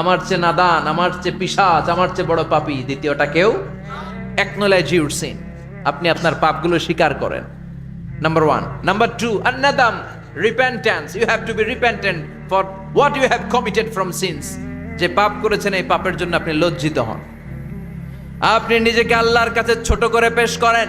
আমার চেয়ে নাদান, আমার চেয়ে পিসাচ আমার চেয়ে বড় পাপী। দ্বিতীয়টা কেউ? অ্যাকনোলেজ ইউর সিন আপনি আপনার পাপগুলো স্বীকার করেন। Number one number two আন্নাদাম repentance you have to be repentant for what you have committed from sins যে পাপ করেছেন, এই পাপের জন্য আপনি লজ্জিত হন। আপনি নিজেকে আল্লাহর কাছে ছোট করে পেশ করেন।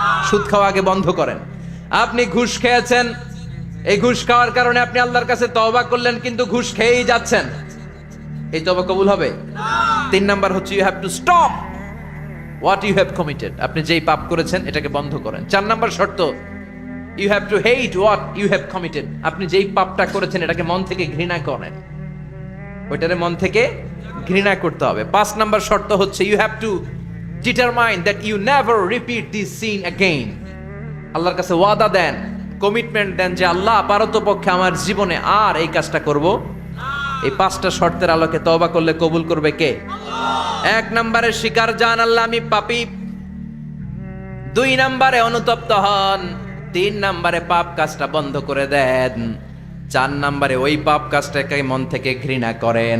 সুদ খাওয়া আগে বন্ধ করেন। আপনি ঘুষ খেয়েছেন, এই ঘুষ খাওয়ার কারণে আপনি আল্লাহর কাছে তবা করলেন, কিন্তু ঘুষ খেয়েই যাচ্ছেন। এই তবা কবুল হবে? তিন নাম্বার হচ্ছে you have to stop what you have committed আপনি যেই পাপ করেছেন, এটাকে বন্ধ করেন। চার নাম্বার শর্ত you have to hate what you have committed আপনি যেই পাপটা করেছেন, এটাকে মন থেকে ঘৃণা করেন। ওইটারে মন থেকে ঘৃণা করতে হবে। পাঁচ নাম্বার শর্ত হচ্ছে you have to determine that you never repeat this sin again আল্লাহর কাছে ওয়াদা দেন কমিটমেন্ট দেন যে আল্লাহ পক্ষে আমার জীবনে আর এই কাজটা করব। এই পাঁচটা শর্তের আলোকে তওবা করলে কবুল করবে কে? এক নম্বরে শিকার জান আল্লাহ আমি পাপী। দুই নম্বরে অনুতপ্ত হন, তিন নম্বরে পাপ কাজটা বন্ধ করে দেন। চার নম্বরে ওই পাপ কাজটাকে মন থেকে ঘৃণা করেন।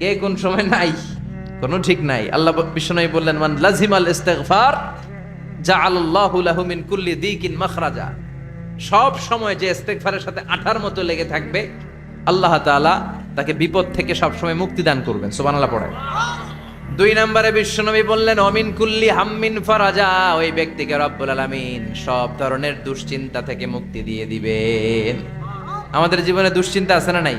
কে কোন সময় নাই, কোনো ঠিক নাই। আল্লাহ বিষ্ণু বললেন, মান লাজিমাল ইস্তেগফার, জাআলাল্লাহু লাহু মিন কুল্লি দিকিন মাখরাজা। সব সময় যে ইস্তেগফারের সাথে আঠার মতো লেগে থাকবে, আল্লাহ তাআলা তাকে বিপদ থেকে সব সময় মুক্তি দান করবেন। সুবহানাল্লাহ পড়ে দুই নম্বরে বিশ্বনবী বললেন, অমিন কুল্লি হাম্মিন ফারাজা। ওই ব্যক্তিকে রব্বুল আলামিন সব ধরনের দুশ্চিন্তা থেকে মুক্তি দিয়ে দিবেন। আমাদের জীবনে দুশ্চিন্তা আছে না নাই?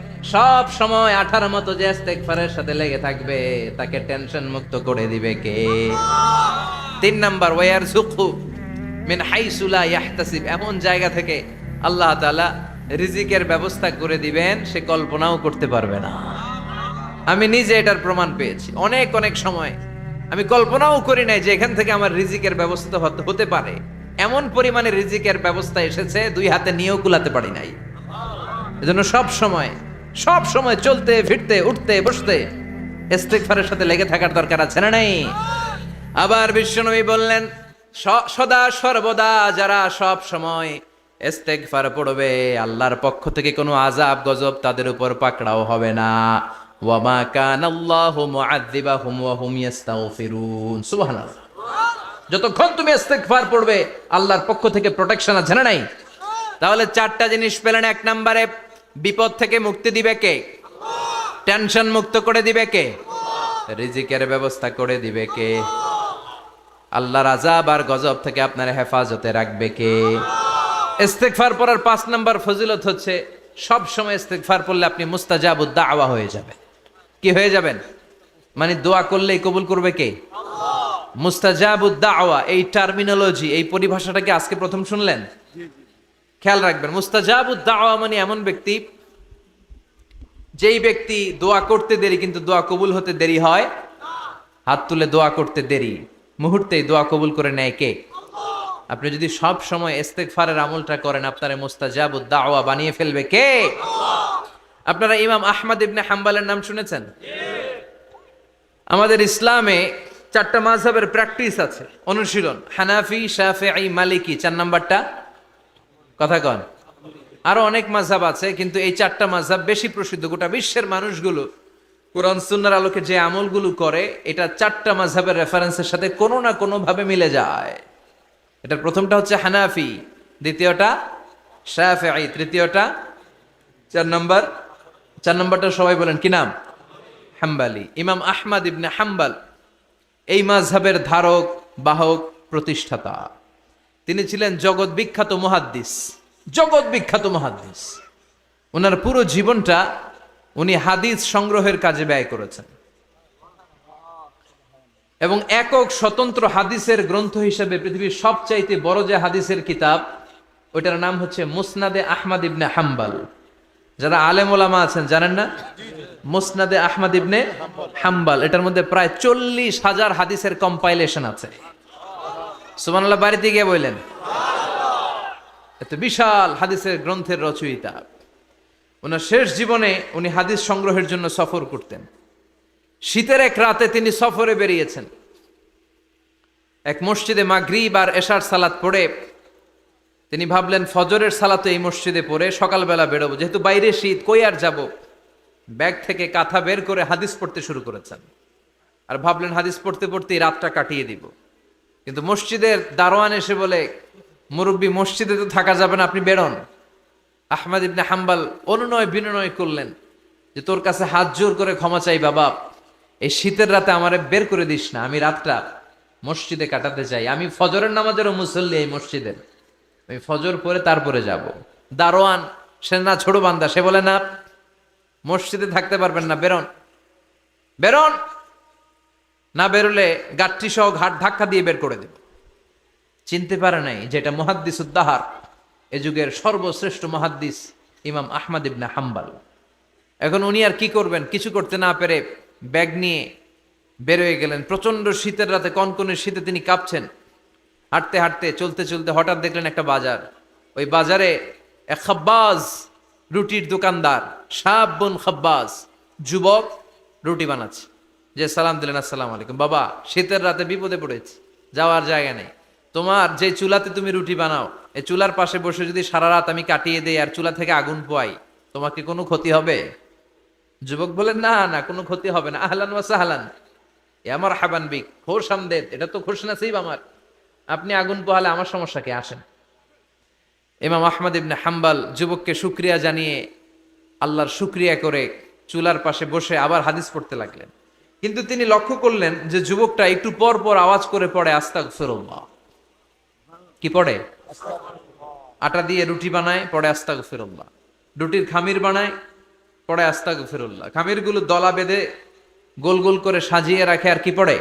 সব সময় আঠার মতো যে ইস্তেগফারের সাথে লেগে থাকবে, তাকে টেনশন মুক্ত করে দিবে কে? তিন নাম্বার ওয়ার সুখু মিন হাইসুলা ইয়াহতাসিব। এমন জায়গা থেকে আল্লাহ তাআলা রিজিকের ব্যবস্থা করে দিবেন, সে কল্পনাও করতে পারবে না। আমি নিজে এটার প্রমাণ পেয়েছি। অনেক অনেক সময় আমি কল্পনাও করি নাই যে এখান থেকে আমার রিজিকের ব্যবস্থা হতে- হতে পারে। এমন পরিমাণে রিজিকের ব্যবস্থা এসেছে, দুই হাতে নিয়েও কুলাতে পারি নাই। এজন্য সব সময় সব সময় চলতে, ফিরতে, উঠতে, বসতে। ইস্তেগফারের সাথে লেগে থাকার দরকার আছে না নেই? আবার বিশ্বনবী বললেন সদা সর্বদা যারা সব সময় ইস্তেগফার পড়বে, আল্লাহর পক্ষ থেকে কোনো আজাব গজব তাদের উপর পাকড়াও হবে না। ওয়ামা কান আল্লাহু মুআযযিবাহুম ওয়া হুম ইস্তাগফিরুন। সুবহানাল্লাহ। যতক্ষণ তুমি ইস্তেগফার পড়বে, আল্লাহর পক্ষ থেকে প্রোটেকশন আছে না নাই? তাহলে চারটা জিনিস পেলেন এক নম্বরে বিপদ থেকে মুক্তি দিবে কে? টেনশন মুক্ত করে দিবে কে? রিজিকের ব্যবস্থা করে দিবে কে? আল্লাহর আজাব আর গজব থেকে আপনার হেফাজতে রাখবে কে? ইস্তেগফার পড়ার পাঁচ নাম্বার ফজিলত হচ্ছে, সব সময় ইস্তেগফার পড়লে আপনি মুস্তাজাবুদ দাওয়া হয়ে যাবেন। কি হয়ে যাবেন? মানে দোয়া করলেই কবুল করবে কে? মুস্তাজাবুদ দাওয়া, এই টার্মিনোলজি এই পরিভাষাটা কি আজকে প্রথম শুনলেন? খেয়াল রাখবেন, মুস্তাজাবুদ দাওয়া মানে এমন ব্যক্তি যেই ব্যক্তি দোয়া করতে দেরি কিন্তু দোয়া কবুল হতে দেরি হয়। হাত তুলে দোয়া করতে দেরি। মুহূর্তেই দোয়া কবুল করে নেয় কে? আপনি যদি সব সময় ইস্তেগফারের আমলটা করেন, আপনার মুস্তাজাবুদ দাওয়া বানিয়ে ফেলবে কে? আপনারা ইমাম আহমদ ইবনে হাম্বালের নাম শুনেছেন? আমাদের ইসলামে চারটা মাযহাবের প্র্যাকটিস আছে। অনুশীলন, হানাফি, শাফিঈ, মালিকি, চার নাম্বারটা। কথা কন। আরও অনেক মাযহাব আছে, কিন্তু এই চারটা মাযহাব বেশি প্রসিদ্ধ। গোটা বিশ্বের মানুষগুলো কোরআন সুন্নাহর আলোকে যে আমলগুলো করে, এটা চারটা মাযহাবের রেফারেন্সের সাথে কোনো না কোনো ভাবে মিলে যায়। এটার প্রথমটা হচ্ছে হানাফি, দ্বিতীয়টা শাফিঈ, তৃতীয়টা চার নম্বর, চার নম্বরটা সবাই বলেন, কি নাম? হাম্বালি। ইমাম আহমদ ইবনে হাম্বাল, এই মাযহাবের ধারক, বাহক, প্রতিষ্ঠাতা। তিনি ছিলেন জগৎ বিখ্যাত মহাদ্দিস। জগৎ বিখ্যাত মহাদ্দিস। ওনার পুরো জীবনটা উনি হাদিস সংগ্রহের কাজে ব্যয় করেছেন। এবং একক স্বতন্ত্র হাদিসের গ্রন্থ হিসেবে পৃথিবীর সবচাইতে বড় যে হাদিসের কিতাব, ওইটার নাম হচ্ছে মুসনাদে আহমদ ইবনে হাম্বাল। যারা আলেম ওলামা আছেন, জানেন না? মুসনাদে আহমদ ইবনে হাম্বাল। এটার মধ্যে প্রায় চল্লিশ হাজার হাদিসের কম্পাইলেশন আছে। সুমানাল্লাহ বাড়িতে গিয়ে বললেন, এত বিশাল হাদিসের গ্রন্থের রচয়িতা। ওনার শেষ জীবনে উনি হাদিস সংগ্রহের জন্য সফর করতেন। শীতের এক রাতে তিনি সফরে বেরিয়েছেন। এক মসজিদে মাগরিব আর এশার সালাত পড়ে তিনি ভাবলেন, ফজরের সালাতে এই মসজিদে পড়ে সকালবেলা বেরোবো। যেহেতু বাইরে শীত, কই আর যাব? ব্যাগ থেকে কাঁথা বের করে হাদিস পড়তে শুরু করেছেন। আর ভাবলেন, হাদিস পড়তে পড়তেই রাতটা কাটিয়ে দিব। কিন্তু মসজিদের দারোয়ান এসে বলে, মুরব্বী, মসজিদে তো থাকা যাবে না, আপনি বেরোন। আহমদ ইবনে হাম্বাল অনুনয় বিনয় করলেন যে, তোর কাছে হাত জোর করে ক্ষমা চাই বাবা। এই শীতের রাতে আমারে বের করে দিস না। আমি রাতটা মসজিদে কাটাতে চাই। আমি ফজরের নামাজেরও মুসল্লি এই মসজিদের। আমি ফজর পরে তারপরে যাব। দারোয়ান, সে না ছোট বান্দা, সে বলে, না, মসজিদে থাকতে পারবেন না, বেরোন। বেরোন? না বেরোলে গাঠটি সহ ঘাট ধাক্কা দিয়ে বের করে দেব। চিনতে পারে নাই যেটা মহাদ্দিস উদ্দাহার এ যুগের সর্বশ্রেষ্ঠ মহাদ্দিস ইমাম আহমদ ইবনে হাম্বাল। এখন উনি আর কি করবেন? কিছু করতে না পেরে ব্যাগ নিয়ে বেরোয় গেলেন। প্রচণ্ড শীতের রাতে, কনকনের শীতে তিনি কাঁপছেন। হাঁটতে হাঁটতে, চলতে চলতে হঠাৎ দেখলেন একটা বাজার। ওই বাজারে এক খাব্বাজ রুটির দোকানদার সাবন খাব্বাজ, যুবক রুটি বানাচ্ছে। যে সালাম দিলেন, আসসালাম আলাইকুম। বাবা, শীতের রাতে বিপদে পড়েছি, যাওয়ার জায়গা নেই। তোমার যে চুলাতে তুমি রুটি বানাও, এই চুলার পাশে বসে যদি সারা রাত আমি কাটিয়ে দেই আর চুলা থেকে আগুন পোয়াই তোমাকে কোনো ক্ষতি হবে? যুবক বলেন না না, কোনো ক্ষতি হবে না। আহলান ওয়া সাহলান। এ আমার হাবান বিক, খোশ আমদেদ, এটা তো খোশ নাসিব আমার। আপনি আগুন পোহালে আমার সমস্যা কে? আসেন। ইমাম আহমদ ইবনে হাম্বাল যুবককে শুক্রিয়া জানিয়ে আল্লাহর শুক্রিয়া করে চুলার পাশে বসে আবার হাদিস পড়তে লাগলেন। কিন্তু তিনি লক্ষ্য করলেন যে যুবকটা একটু পর পর আওয়াজ করে পড়ে আস্তাক ফেরল্লাহ কি পড়ে? আটা দিয়ে রুটি বানায়, পড়ে আস্তাক ফেরল্লাহ রুটির খামির বানায়, পড়ে আস্তাক ফেরল্লাহ খামিরগুলো দলা বেঁধে গোল গোল করে সাজিয়ে রাখে, আর কি পড়ে?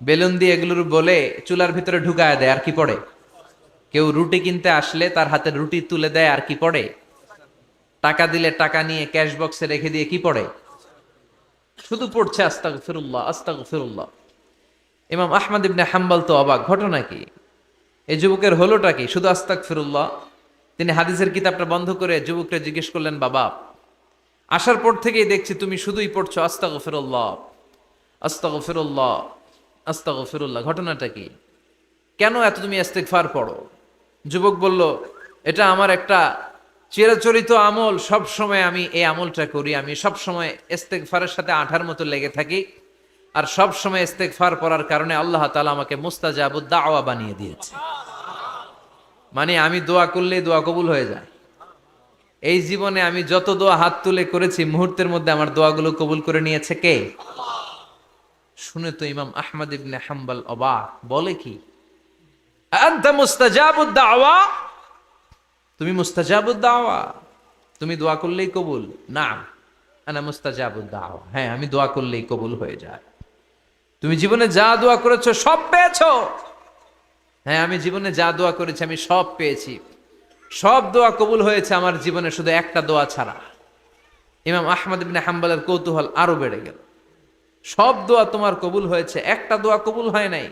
বেলুন দিয়ে এগুলোর বলে চুলার ভিতরে ঢুকায় দেয়, আর কি পড়ে? কেউ রুটি কিনতে আসলে তার হাতে রুটি তুলে দেয়, আর কি পড়ে? টাকা দিলে টাকা নিয়ে ক্যাশ বক্সে রেখে দিয়ে কি পড়ে? শুধু পড়ছে আস্তাক ফিরুল্লাহ আস্তাক ফিরুল্লাহ ইমাম আহমদ ইবনে হাম্বাল তো অবাক। ঘটনা কি? এই যুবকের হলোটা কি? শুধু আস্তাক ফিরুল্লাহ তিনি হাদিসের কিতাবটা বন্ধ করে যুবককে জিজ্ঞেস করলেন, বাবা, আসার পর থেকেই দেখছি তুমি শুধুই পড়ছো আস্তাগ ফিরুল্লাহ আস্তাগ ফিরুল্লাহ আস্তাগ ফিরুল্লাহ ঘটনাটা কি? কেন এত তুমি ইস্তেগফার পড়ো? যুবক বলল, এটা আমার একটা চিরাচরিত আমল, সব সময় আমি এই আমলটা করি। আমি সব সময় ইস্তেগফারের সাথে আঠার মতো লেগে থাকি আর সব সময় ইস্তেগফার পড়ার কারণে আল্লাহ তাআলা আমাকে মুস্তাজাবুদ দাওয়া বানিয়ে দিয়েছে। মানে আমি দোয়া করলেই দোয়া কবুল হয়ে যায়। এই জীবনে আমি যত দোয়া হাত তুলে করেছি, মুহূর্তের মধ্যে আমার দোয়াগুলো কবুল করে নিয়েছে কে? শুনে তো ইমাম আহমদ ইবনে হাম্বল অবাক। বলে কি, আনতা মুস্তাজাবুদ দাওয়া তুমি মুস্তাজাবুদ দাওয়া। তুমি দোয়া করলেই কবুল। না, আনা মুস্তাজাবুদ দাওয়া। হ্যাঁ আমি দোয়া করলেই কবুল হয়ে যায়। তুমি জীবনে যা দোয়া করেছ সব পেয়েছ। হ্যাঁ আমি জীবনে যা দোয়া করেছি আমি সব পেয়েছি। সব দোয়া কবুল হয়েছে আমার জীবনে, শুধু একটা দোয়া ছাড়া। ইমাম আহমদ ইবনে হাম্বলের কৌতূহল আরও বেড়ে গেল। সব দোয়া তোমার কবুল হয়েছে, একটা দোয়া কবুল হয় নাই,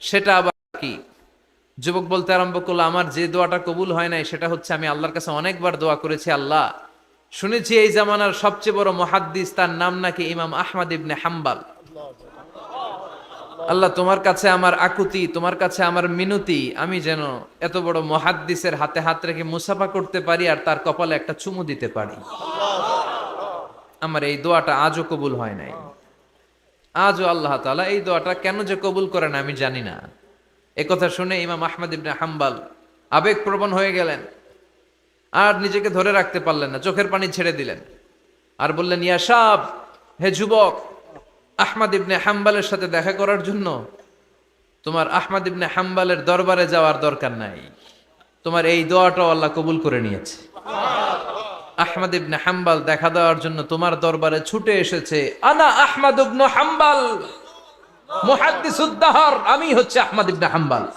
সেটা আবার কি? যুবক বলতে আরম্ভ করল, আমার যে দোয়াটা কবুল হয় নাই, সেটা হচ্ছে আমি আল্লাহর কাছে অনেকবার দোয়া করেছি, আল্লাহ। শুনেছি এই জামানার সবচেয়ে বড় মহাদ্দিস, তার নাম নাকি ইমাম আহমদ ইবনে হাম্বাল। আল্লাহ, তোমার কাছে আমার আকুতি, তোমার কাছে আমার মিনতি, আমি যেন এত বড় মহাদ্দিসের হাতে হাত রেখে মুসাফা করতে পারি আর তার কপালে একটা চুমু দিতে পারি। আমার এই দোয়াটা আজও কবুল হয় নাই। আজও আল্লাহ তাআলা এই দোয়াটা কেন যে কবুল করেন আমি জানি না। কথা শুনে ইমাম আহমদ ইবনে হাম্বাল আবেগপ্রবণ হয়ে গেলেন। আর নিজেকে ধরে রাখতে পারলেন না, চোখের পানি ছেড়ে দিলেন। আর বললেন ইয়াসাব হে যুবক, আহমদ ইবনে হাম্বালের সাথে দেখা করার জন্য তোমার আহমদ ইবনে হাম্বালের দরবারে যাওয়ার দরকার নাই। তোমার এই দোয়াটাও আল্লাহ কবুল করে নিয়েছে। আহমদ ইবনে হাম্বাল দেখা দেওয়ার জন্য তোমার দরবারে ছুটে এসেছে, আনা আহমদ ইবনে হাম্বাল। আমি হচ্ছে আহমদ ইবনে হাম্বাল।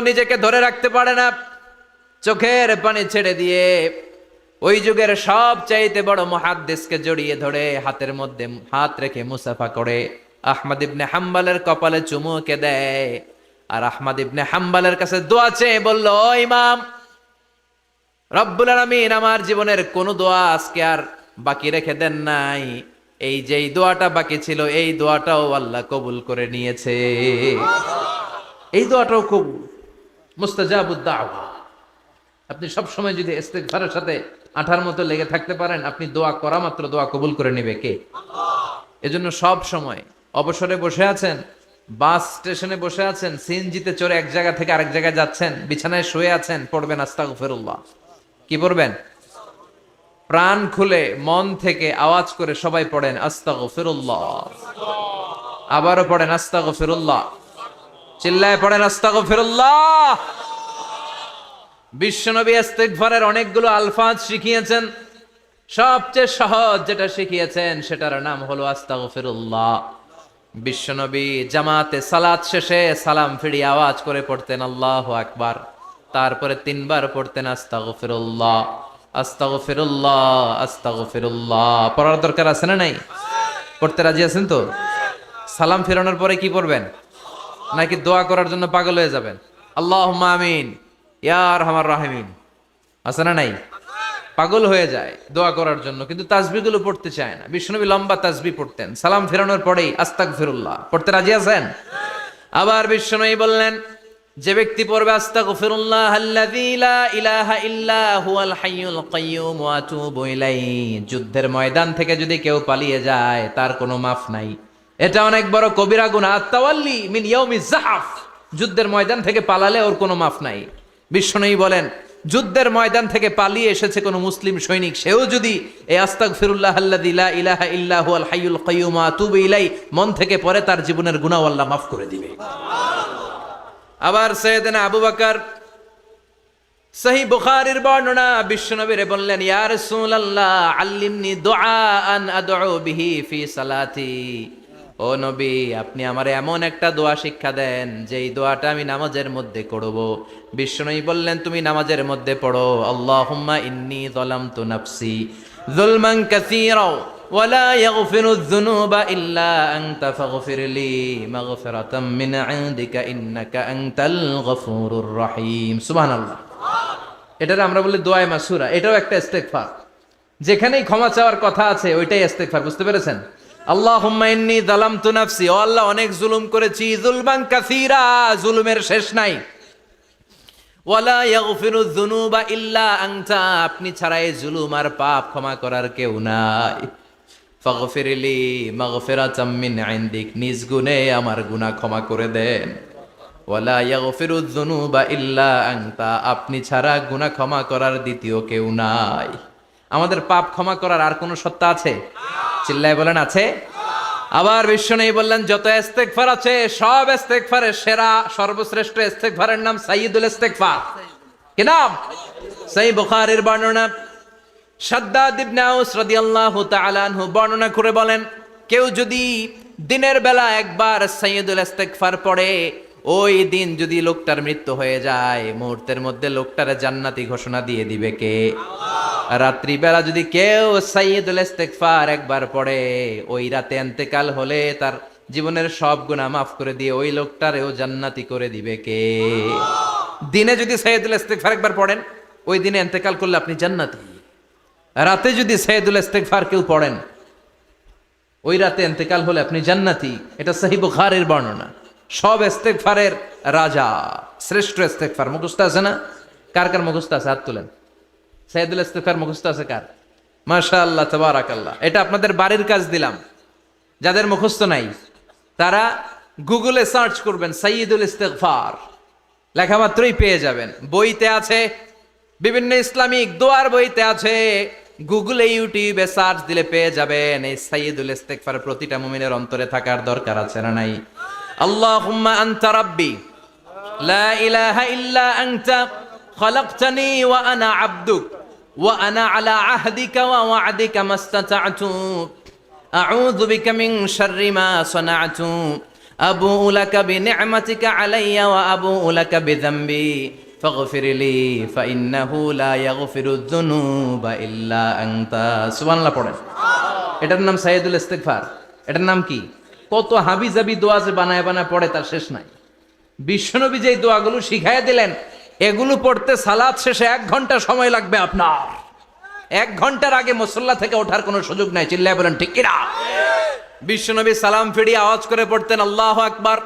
নিজেকে ধরে রাখতে পারে না, চোখের পানি ছেড়ে দিয়ে ওই যুগের সব চাইতে বড় মহাদ্দেশকে জড়িয়ে ধরে হাতের মধ্যে হাত রেখে মুসাফা করে। আহমদ ইবনে হাম্বালের কপালে চুমুকে দেয় আর আহমদ ইবনে হাম্বালের কাছে দোয়া চেয়ে বলল, "ও ইমাম, রব্বুল আমার জীবনের কোন দোয়া আজকে আর বাকি রেখে দেন নাই। এই যেই দোয়াটা বাকি ছিল, এই দোয়াটাও আল্লাহ কবুল করে নিয়েছে। এই দোয়াটাও কবুল মুস্তাজাবুদ আপনি সব সময় যদি ইস্তেগফারের সাথে আঠার মতো লেগে থাকতে পারেন, আপনি দোয়া করা মাত্র দোয়া কবুল করে নেবে কে? এজন্য সব সময় অবসরে বসে আছেন, বাস স্টেশনে বসে আছেন, সিএনজিতে চড়ে এক জায়গা থেকে আরেক জায়গায় যাচ্ছেন, বিছানায় শুয়ে আছেন, পড়বেন আস্তাগফিরুল্লাহ। কি পড়বেন? প্রাণ খুলে মন থেকে আওয়াজ করে সবাই পড়েন, আস্তাগফিরুল্লাহ। আবারও পড়েন, আস্তাগফিরুল্লাহ। চিল্লায় পড়েন, আস্তাগফিরুল্লাহ। বিশ্বনবী ইস্তেগফারের অনেকগুলো আলফাজ শিখিয়েছেন। সবচেয়ে সহজ যেটা শিখিয়েছেন, সেটার নাম হলো আস্তাগফিরুল্লাহ। বিশ্বনবী জামাতে সালাত শেষে সালাম ফিরিয়ে আওয়াজ করে পড়তেন, আল্লাহ আকবার। তারপরে তিনবার পড়তেন, আস্তাগফিরুল্লাহ। আস্তাগফিরুল্লাহ আস্তাগফিরুল্লাহ। পড়ার দরকার আছে না নাই? পড়তে রাজি আছেন তো? সালাম ফেরানোর পরে কি পড়বেন? নাকি দোয়া করার জন্য পাগল হয়ে যাবেন? আল্লাহ আমিন। ইয়ার হামার রাহিমিন। আছে না নাই? পাগল হয়ে যায় দোয়া করার জন্য, কিন্তু তাজবিগুলো পড়তে চায় না। বিষ্ণুবী লম্বা তাজবি পড়তেন। সালাম ফেরানোর পরেই আস্তাক ফিরুল্লাহ পড়তে রাজি আছেন? আবার বিষ্ণুই বললেন যে ব্যক্তি পড়বে, আস্তাগফিরুল্লাহ যুদ্ধের ময়দান থেকে যদি কেউ পালিয়ে যায়, তার কোনো মাফ নাই। এটা অনেক বড় কবিরা গুনাহ। মিন যুদ্ধের ময়দান থেকে পালালে ওর কোনো মাফ নাই। বিষ্ণুই বলেন, যুদ্ধের ময়দান থেকে পালিয়ে এসেছে কোনো মুসলিম সৈনিক। সেও যদি এই আস্তাক ফিরুল্লাহ আল্লাহ ইলাহা ইল্লাহ আল হাইয়ুল ওয়া আতুবু ইলাই মন থেকে পরে তার জীবনের গুনাহ আল্লাহ মাফ করে দিবে। আবার সৈয়দনা আবু বকর সহি বুখারীর বর্ণনা বিশ্বনবীরে বললেন, ইয়া রাসূলুল্লাহ, আল্লিমনি দুআআন আদউ বিহি ফি সালাতি। ও নবী, আপনি আমার এমন একটা দোয়া শিক্ষা দেন, যেই দোয়াটা আমি নামাজের মধ্যে করব। বিশ্বনবী বললেন, তুমি নামাজের মধ্যে পড়ো। আল্লাহুম্মা ইন্নী যালামতু নাফসি যুলমান কাসীরা ওয়ালা ইয়াগফিরুয-যুনুবা ইল্লা আনতা ফাগফিরলি মাগফিরাতাম মিন ইনদিকা ইন্নাকা আনতাল গফুরুর রহিম। সুবহানাল্লাহ। এটা আমরা বলি দোয়া মাসুরা। এটাও একটা ইস্তেগফার। যেখানেই ক্ষমা চাওয়ার কথা আছে, ওইটাই ইস্তেগফার। বুঝতে পেরেছেন? আল্লাহ হুম্মাইন্নি দালাম নাফসি। ও আল্লাহ, অনেক জুলুম করেছি। জুলমান কাসিরা, জুলুমের শেষ নাই। ওয়ালা ইয়াগফিরু যুনুবা ইল্লা আনতা। আপনি ছাড়া এই জুলুম আর পাপ ক্ষমা করার কেউ নাই। ফাগফিরলি মাগফিরাতাম মিন ইনদিক, নিজ গুণে আমার গুনাহ ক্ষমা করে দেন। ওয়ালা ইয়াগফিরু যুনুবা ইল্লা আনতা, আপনি ছাড়া গুনাহ ক্ষমা করার দ্বিতীয় কেউ নাই। আমাদের পাপ ক্ষমা করার আর কোনো সত্তা আছে? চিল্লায় বলেন, আছে। আবার বিশ্ব নেই বললেন, যত ইস্তেগফার আছে, সব ইস্তেগফারের সেরা, সর্বশ্রেষ্ঠ ইস্তেগফারের নাম সাইয়্যিদুল ইস্তেগফার। কি নাম? সেই বুখারীর বর্ণনা। সাদ্দাদ ইবনে আউস রাদিয়াল্লাহু তাআলা আনহু বর্ণনা করে বলেন, কেউ যদি দিনের বেলা একবার সাইয়্যিদুল ইস্তেগফার পড়ে, ওই দিন যদি লোকটার মৃত্যু হয়ে যায়, মুহূর্তের মধ্যে লোকটার জান্নাতি ঘোষণা দিয়ে দিবে কে? রাত্রিবেলা যদি কেউ সাইয়্যিদুল ইস্তেগফার একবার পড়ে, ওই রাতে এন্তেকাল হলে তার জীবনের সব গুণা মাফ করে দিয়ে ওই লোকটারেও জান্নাতি করে দিবে কে? দিনে যদি সাইয়্যিদুল ইস্তেগফার একবার পড়েন, ওই দিনে এন্তেকাল করলে আপনি জান্নাতি। রাতে যদি সাইয়্যিদুল ইস্তেগফার কেউ পড়েন, ওই রাতে এন্তেকাল হলে আপনি জান্নাতি। এটা সহি বুখারের বর্ণনা। সব ইস্তেগফারের রাজা, শ্রেষ্ঠ ইস্তেগফার। মুখস্থ আছে না? কার কার মুখস্থ আছে? হাত তুলেন। সাইদুল ইস্তেগফার মুখস্থ আছে কার? মাশাআল্লাহ, তাবারাকাল্লাহ। এটা আপনাদের বাড়ির কাজ দিলাম। যাদের মুখস্থ নাই, তারা গুগলে সার্চ করবেন সাইয়দুল ইস্তেগফার। লেখা মাত্রই পেয়ে যাবেন। বইতে আছে বিভিন্ন ইসলামিক দোয়ার বইতে আছে। গুগলে, ইউটিউবে সার্চ দিলে পেয়ে যাবেন। এই সাইয়দুল ইস্তেগফার প্রতিটা মুমিনের অন্তরে থাকার দরকার আছে না নাই? আল্লাহুম্মা আনতা রাব্বি, লা ইলাহা ইল্লা আনতা, খলাকতানি ওয়া আনা আবদুক, ওয়া আনা আলা আহদিকা ওয়া ওয়া'দিকা মাস্তাতা'তু, আউযু বিকা মিন শাররি মা সানা'তু, আবু লাকা বিনি'মাতিকা আলাইয়া ওয়া আবুউ লাকা বিযামবি। ফাগফির লি, ফাইন্নাহু লা ইয়াগফিরু যুনুবা ইল্লা আনতা। সুবহানাল্লাহ পড়েন। এটার নাম সাইয়্যিদুল ইস্তেগফার। এটার নাম কি? কত হাবিজাবি দোয়া যে বানায় বানায় পড়ে তার শেষ নাই। বিশ্বনবী যে দোয়াগুলো শিখাইয়া দিলেন, এগুলো পড়তে সালাদ শেষে এক ঘণ্টা সময় লাগবে আপনার। এক ঘণ্টার আগে মুসল্লা থেকে ওঠার কোনো সুযোগ নাই, চিল্লায় বলেন, ঠিক কিনা? বিশ্বনবী সালাম ফিরিয়ে আওয়াজ করে পড়তেন, আল্লাহ আকবার।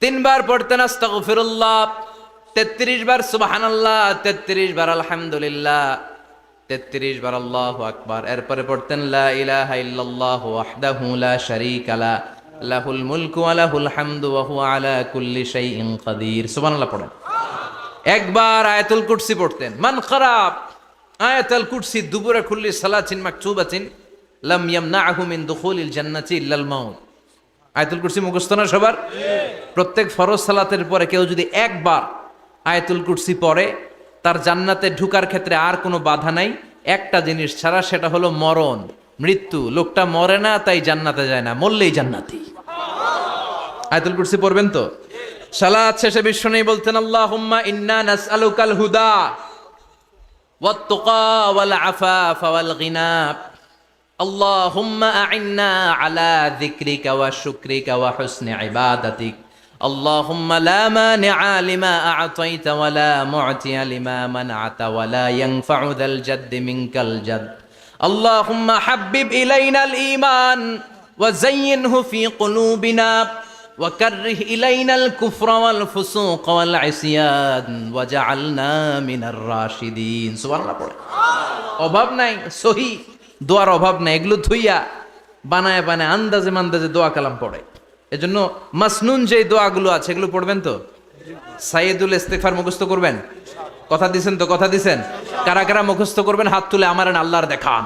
তিনবার পড়তেন, আস্তাগফিরুল্লাহ। তেত্রিশ বার সুবহানাল্লাহ তেত্রিশ বার আলহামদুলিল্লাহ তেত্রিশ বার আল্লাহ আকবার। এরপরে পড়তেন লা ইলাহা ইল্লাল্লাহু ওয়াহদাহু লা শারীকা লা লাহুল মুলকু ওয়া লাহুল হামদু ওয়া হুয়া আলা কুল্লি শাইইন কাদির। সুবহানাল্লাহ পড়েন। একবার আয়াতুল কুরসি পড়তেন। মান খারাপ আয়াতুল কুরসি দুবুরা কুল্লি সালাতিন মাকতুবাতিন লাম ইয়ামনাহু মিন দুখুলিল জান্নাতি ইল্লাল মাউত। আয়াতুল কুরসি মুখস্থ না সবার? প্রত্যেক ফরজ সালাতের পরে কেউ যদি একবার আয়াতুল কুরসি পড়ে তার জান্নাতে ঢুকার ক্ষেত্রে আর কোনো বাধা নাই একটা জিনিস ছাড়া সেটা হলো মরণ মৃত্যু লোকটা মরে না তাই জান্নাতে যায় না মরলেই জান্নাতি আয়াতুল কুরসি পড়বেন তো সালাত শেষে বিশ্ব নেই বলতেন আল্লাহুম্মা ইন্না নাসআলুকাল হুদা والتقى والعفاف والغنى اللهم أعنا على ذكرك وشكرك وحسن عبادتك اللهم لا مانع لما أعطيت ولا معطي لما منعت ولا ينفع ذا الجد منك الجد اللهم حبب إلينا الإيمان وزينه في قلوبنا وكره إلينا الكفر والفسوق والعصيان وجعلنا من الراشدين سبحان الله পড়ে অভাব নাই সহি দোয়ার অভাব নাই এগুলো থুইয়া বানায় বানায় আন্দাজে মান্দাজে দোয়া কালাম পড়ে এজন্য মাসনুন যে দোয়াগুলো আছে, এগুলো পড়বেন তো? সাইয়েদুল ইস্তেফার মুখস্থ করবেন? কথা দিছেন তো, কথা দিছেন? কারা কারা মুখস্থ করবেন? হাত তুলে আমার আল্লাহর দেখান।